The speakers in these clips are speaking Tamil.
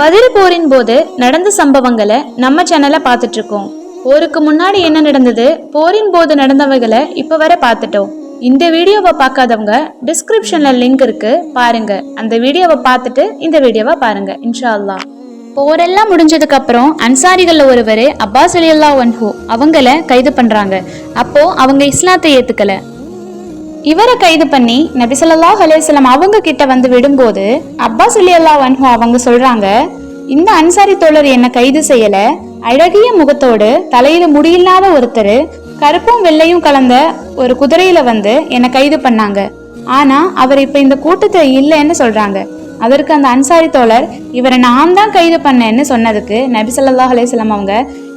பதில் போரின் போது நடந்த சம்பவங்களை நம்ம சேனல்ல பார்த்துட்டு இருக்கோம் போருக்கு முன்னாடி என்ன நடந்தது போரின் போது நடந்தவைகளை இப்ப வரை பார்த்துட்டோம். இந்த வீடியோவை பார்க்காதவங்க டிஸ்கிரிப்ஷன்ல லிங்க் இருக்கு பாருங்க. அந்த வீடியோவை பார்த்துட்டு இந்த வீடியோவை பாருங்க இன்ஷா அல்லா போரெல்லாம் முடிஞ்சதுக்கு அப்புறம் அன்சாரிகள்ல ஒருவர் அப்பாஸ் அலியல்லா ஒன்ஹூ அவங்கள கைது பண்றாங்க. அப்போ அவங்க இஸ்லாத்தை ஏத்துக்கல. இவரை கைது பண்ணி நபிசல்லா ஸல்லல்லாஹு அவங்க கிட்ட வந்து விடும்போது அப்பாஸ் அலியல்லாஹு வன்ஹோ அவங்க சொல்றாங்க இந்த அன்சாரி தோழர் என்ன கைது செய்யல. அழகிய முகத்தோடு தலையில முடியில்லாத ஒருத்தர் கருப்பும் வெள்ளையும் கலந்த ஒரு குதிரையில வந்து என்னை கைது பண்ணாங்க. ஆனா அவர் இப்ப இந்த கூட்டத்தை இல்லைன்னு சொல்றாங்க. அதற்கு அந்த அன்சாரி தோழர் இவரை நான் தான் கைது பண்ணேன்னு சொன்னதுக்கு நபி ஸல்லல்லாஹு அலைஹி அவங்க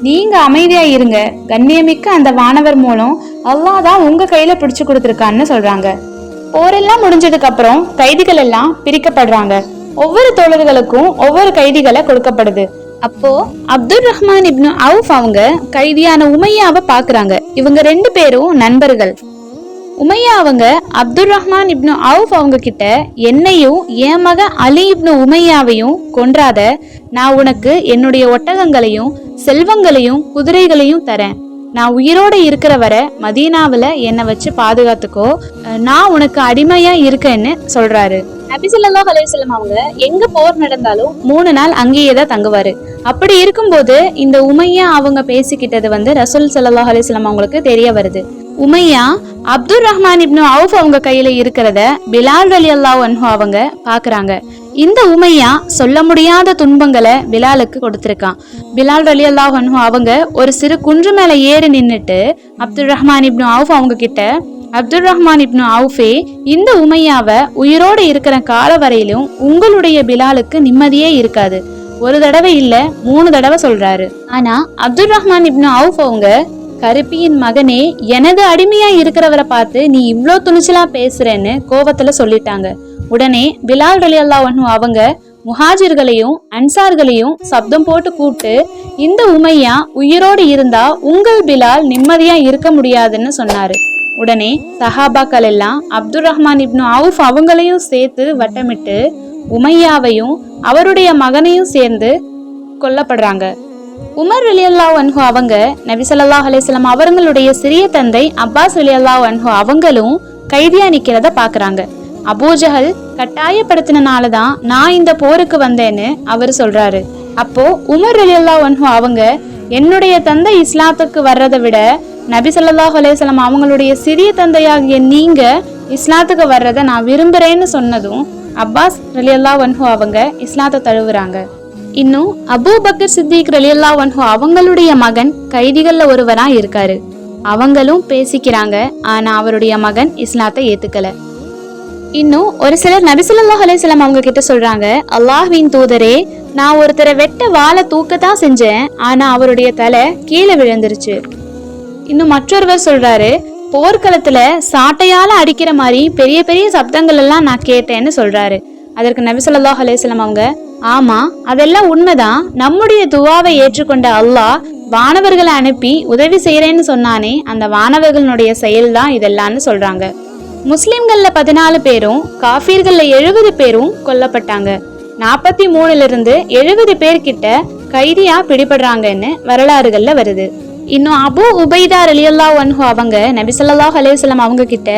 நீங்க அமைதியா இருங்க. கண்ணியமிக்க அந்த வானவர் மூலம் அல்லாஹ் தான் உங்க கையில பிடிச்சு கொடுத்துருக்கான்னு சொல்றாங்க. போரெல்லாம் முடிஞ்சதுக்கு அப்புறம் கைதிகள் எல்லாம் பிரிக்கப்படுறாங்க. ஒவ்வொரு தோழர்களுக்கும் ஒவ்வொரு கைதிகளை கொடுக்கப்படுது. அப்போ அப்துல் ரஹ்மான் இப்னு அவுஃப் அவங்க கைதியான உமையாவை பாக்குறாங்க. இவங்க ரெண்டு பேரும் நண்பர்கள். உமையா அவங்க அப்துல் ரஹ்மான் இப்னு அவுஃப் அவங்க கிட்ட என்னையும் என் மக அலி இப்னு உமையாவையும் கொன்றாத நான் உனக்கு என்னுடைய ஒட்டகங்களையும் செல்வங்களையும் குதிரைகளையும் தரேன். நான் உயிரோட இருக்கிற வரை மதீனாவில் என்னை வச்சு பாதுகாத்துக்கோ. நான் உனக்கு அடிமையா இருக்கேன்னு சொல்றாரு. நபிசல்லா ஸல்லல்லாஹு அவங்க எங்க போர் நடந்தாலும் மூணு நாள் அங்கேயே தான் தங்குவாரு. அப்படி இருக்கும்போது இந்த உமையா அவங்க பேசிக்கிட்டது வந்து ரசூல் ஸல்லல்லாஹு அலைஹி அவங்களுக்கு தெரிய வருது. உமையா அப்துல் ரஹ்மான் இப்னு அவுஃப் அவங்க கையில இருக்கிறத பிலால் அலி அல்லா அன்ஹு அவங்க பாக்குறாங்க. இந்த உமையா சொல்ல முடியாத துன்பங்களை பிலாலுக்கு கொடுத்திருக்கான். பிலால் அலி அல்லா அன்ஹு அவங்க ஒரு சிறு குன்று மேல ஏறி நின்னுட்டு அப்துல் ரஹ்மான் இப்னு அவுஃப் அவங்க கிட்ட அப்துல் ரஹ்மான் இப்னு அவுஃபே இந்த உமையாவை உயிரோடு இருக்கிற கால வரையிலும் உங்களுடைய பிலாலுக்கு நிம்மதியே இருக்காது. ஒரு தடவை இல்ல மூணு தடவை சொல்றாரு. ஆனா அப்துல் ரஹ்மான் இப்னு அவுஃப் அவங்க கருப்பியின் மகனே எனது அடிமையா இருக்கிறவரை பார்த்து நீ இவ்ளோ துணிச்சலா பேசுறேன்னு கோவத்துல சொல்லிட்டாங்க. உடனே பிலால் ரலியல்லா அல்லாஹ் அவங்க முஹாஜிர்களையும் அன்சார்களையும் சப்தம் போட்டு கூப்பிட்டு இந்த உமையா உயிரோடு இருந்தா உங்கள் பிலால் நிம்மதியா இருக்க முடியாதுன்னு சொன்னாரு. உடனே சஹாபாக்கள் எல்லாம் அப்துல் ரஹ்மான் இப்னு அவுஃப் அவங்களையும் சேர்த்து வட்டமிட்டு உமையாவையும் அவருடைய மகனையும் சேர்ந்து கொல்லப்படுறாங்க. உமர் ரலியல்லாஹு அன்ஹு அவங்க நபி ஸல்லல்லாஹு அலைஹி வஸல்லம் சிறிய தந்தை அப்பாஸ் ரலியல்லாஹு அன்ஹு அவங்களும் கைதியா நிக்கிறத பாக்குறாங்க. அபூஜஹல் கட்டாயப்படுத்தினால தான் நான் இந்த போருக்கு வந்தேன்னு அவர் சொல்றாரு. அப்போ உமர் ரலியல்லாஹு அன்ஹு அவங்க என்னுடைய தந்தை இஸ்லாத்துக்கு வர்றதை விட நபி ஸல்லல்லாஹு அலைஹி அவங்களுடைய சிறிய தந்தையாகிய நீங்க இஸ்லாத்துக்கு வர்றதை நான் விரும்புறேன்னு சொன்னதும் அப்பாஸ் ரலியல்லாஹு அன்ஹு அவங்க இஸ்லாத்தை தழுவுறாங்க. இன்னும் அபூ பக்கர் சித்திக் ரலியல்லா வன்ஹு அவங்களுடைய மகன் கைதிகள்ல ஒருவரா இருக்காரு அவங்களும் பேசிக்கிறாங்க ஆனா அவருடைய மகன் இஸ்லாத்தை ஏத்துக்கல இன்னும் ஒரு சிலர் நபிசுல்லாஹ் அலைஹிஸ்ஸலாம் அவங்க கிட்ட சொல்றாங்க அல்லாஹ்வின் தூதரே நான் ஒருத்தரை வெட்ட வாழை தூக்கத்தான் செஞ்சேன் ஆனா அவருடைய தலை கீழே விழுந்துருச்சு இன்னும் மற்றொருவர் சொல்றாரு போர்க்களத்துல சாட்டையால அடிக்கிற மாதிரி பெரிய பெரிய சப்தங்கள் எல்லாம் நான் கேட்டேன்னு சொல்றாரு அதற்கு நபி ஸல்லல்லாஹு அவங்க ஆமா அதெல்லாம் உண்மைதான். நம்முடைய துவாவை ஏற்றுக்கொண்ட அல்லாஹ் வானவர்களை அனுப்பி உதவி செய்யறேன்னு சொன்னானே அந்த வானவர்களுடைய செயல்தான் இதெல்லாம்னு சொல்றாங்க. முஸ்லிம்கள்ல பதினாலு பேரும் காஃபீர்கள்ல எழுபது பேரும் கொல்லப்பட்டாங்க. நாற்பத்தி மூணுல இருந்து எழுபது பேர்கிட்ட கைதியா பிடிபடுறாங்கன்னு வரலாறுகள்ல வருது. இன்னும் அபு உபைதா அலியல்லா ஒன்ஹோ அவங்க நபி ஸல்லல்லாஹு அலைஹி அவங்க கிட்ட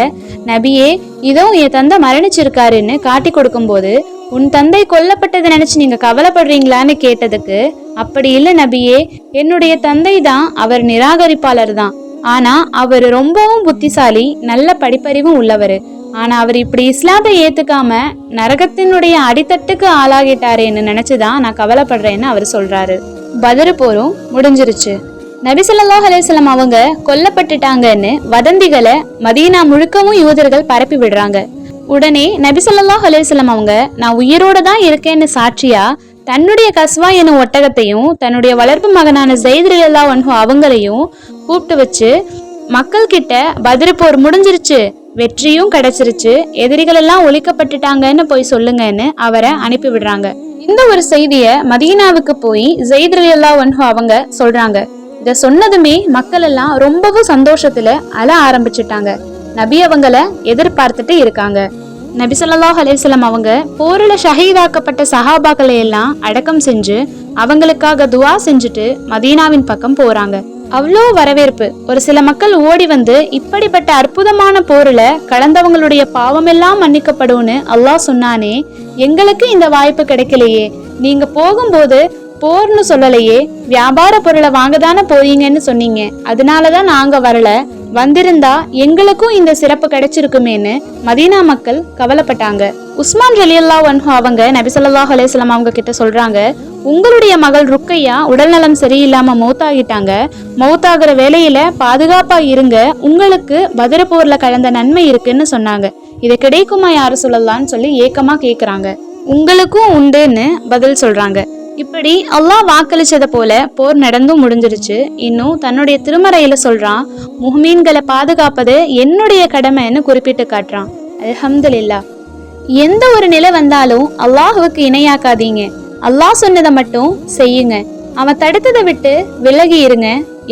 நபியே இதோ என் தந்தை மரணிச்சிருக்காருன்னு காட்டி கொடுக்கும்போது உன் தந்தை கொல்லப்பட்டதை நினைச்சு நீங்க கவலைப்படுறீங்களான்னு கேட்டதுக்கு அப்படி இல்ல நபியே என்னுடைய தந்தை தான் அவர் நிராகரிப்பாளர் தான். ஆனா அவர் ரொம்பவும் புத்திசாலி நல்ல படிப்பறிவும் உள்ளவர். ஆனா அவர் இப்படி இஸ்லாத்தை ஏத்துக்காம நரகத்தினுடைய அடித்தட்டுக்கு ஆளாகிட்டாரேன்னு நினைச்சுதான் நான் கவலைப்படுறேன்னு அவர் சொல்றாரு. பதரு போரும் முடிஞ்சிருச்சு. நபி ஸல்லல்லாஹு அவங்க கொல்லப்பட்டுட்டாங்கன்னு வதந்திகளை மதீனா முழுக்கவும் யூதர்கள் பரப்பி விடுறாங்க. உடனே நபிசல்லாஹ் ஸல்லல்லாஹு அவங்க நான் உயிரோட தான் இருக்கேன்னு சாட்சியா? தன்னுடைய கஸ்வா எனும் ஒட்டகத்தையும் தன்னுடைய வளர்ப்பு மகனான ஜெயித் ரலியல்லாஹு அவங்களையும் கூப்பிட்டு வச்சு மக்கள் கிட்ட பதிரப்போர் முடிஞ்சிருச்சு வெற்றியும் கிடைச்சிருச்சு எதிரிகள் எல்லாம் ஒழிக்கப்பட்டுட்டாங்கன்னு போய் சொல்லுங்கன்னு அவரை அனுப்பி விடுறாங்க. இந்த ஒரு செய்திய மதீனாவுக்கு போய் ஜெயித் ரலியல்லாஹு அன்ஹு அவங்க சொல்றாங்க. இதை சொன்னதுமே மக்கள் எல்லாம் ரொம்பவும் சந்தோஷத்துல அழ ஆரம்பிச்சிட்டாங்க. நபி அவங்கள எதிர்பார்த்துட்டு இருக்காங்க. நபி சொல்லாஹ் அலைஹி அவங்க போரில் ஷஹீதாக்கப்பட்ட சஹாபாக்களை எல்லாம் அடக்கம் செஞ்சு அவங்களுக்காக துவா செஞ்சுட்டு மதீனாவின் பக்கம் போறாங்க. அவ்வளோ வரவேற்பு. ஒரு சில மக்கள் ஓடி வந்து இப்படிப்பட்ட அற்புதமான போரில் கலந்தவங்களுடைய பாவமெல்லாம் மன்னிக்கப்படும்னு அல்லாஹ் சொன்னானே எங்களுக்கு இந்த வாய்ப்பு கிடைக்கலையே. நீங்க போகும்போது போர்னு சொல்லலையே வியாபார பொருளை வாங்க தானே போறீங்கன்னு சொன்னீங்க. அதனாலதான் நாங்க வரல. வந்திருந்தா எங்களுக்கும் இந்த சிறப்பு கிடைச்சிருக்குமேன்னு மதீனா மக்கள் கவலைப்பட்டாங்க. உஸ்மான் ரலியல்லா வன்ஹு அவங்க நபி அலேஸ்லாம் அவங்க கிட்ட சொல்றாங்க உங்களுடைய மகள் ருக்கையா உடல்நலம் சரியில்லாம மௌத்தாகிட்டாங்க. மௌத்தாகிற வேலையில பாதுகாப்பா இருங்க. உங்களுக்கு பதிர போர்ல கலந்த நன்மை இருக்குன்னு சொன்னாங்க. இது கிடைக்குமா யாரு சொல்லலாம்னு சொல்லி ஏக்கமா கேக்குறாங்க. உங்களுக்கும் உண்டுன்னு பதில் சொல்றாங்க. இப்படி அல்லாஹ் வாக்களிச்சதை போல போர் நடந்தும் முடிஞ்சிருச்சு இன்னும் தன்னுடைய திருமறையில சொல்றான் முஹ்மீன்களை பாதுகாப்பது என்னுடைய கடமைன்னு குறிப்பிட்டு காட்டுறான். அல்ஹம்துலில்லாஹ் எந்த ஒரு நிலை வந்தாலும் அல்லாஹுவுக்கு இணையாக்காதீங்க. அல்லாஹ் சொன்னதை மட்டும் செய்யுங்க. அவன் தடுத்ததை விட்டு விலகி இருங்க.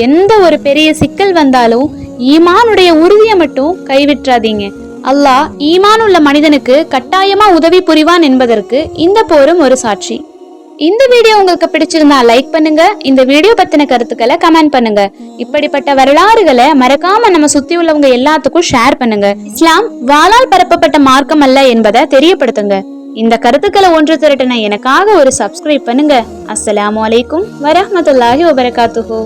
எந்த ஒரு பெரிய சிக்கல் வந்தாலும் ஈமானுடைய உறுதியை மட்டும் கைவிட்றாதீங்க அல்லாஹ் ஈமான் உள்ள மனிதனுக்கு கட்டாயமா உதவி புரிவான் என்பதற்கு இந்த போரும் ஒரு சாட்சி. இந்த வீடியோ உங்களுக்கு பிடிச்சிருந்தா லைக் பண்ணுங்க. இந்த வீடியோ பத்தின கருத்துக்களை கமெண்ட் பண்ணுங்க. இப்படிப்பட்ட வரலாறுகளை மறக்காம நம்ம சுத்தி உள்ளவங்க எல்லாத்துக்கும் ஷேர் பண்ணுங்க. இஸ்லாம் வாளால் பரப்பப்பட்ட மார்க்கம் அல்ல என்பதை தெரியப்படுத்துங்க. இந்த கருத்துக்களை ஒன்று திரட்டின எனக்காக ஒரு சப்ஸ்கிரைப் பண்ணுங்க. அஸ்ஸலாமு அலைக்கும் வரஹ்மத்துல்லாஹி வபரகாத்துஹு.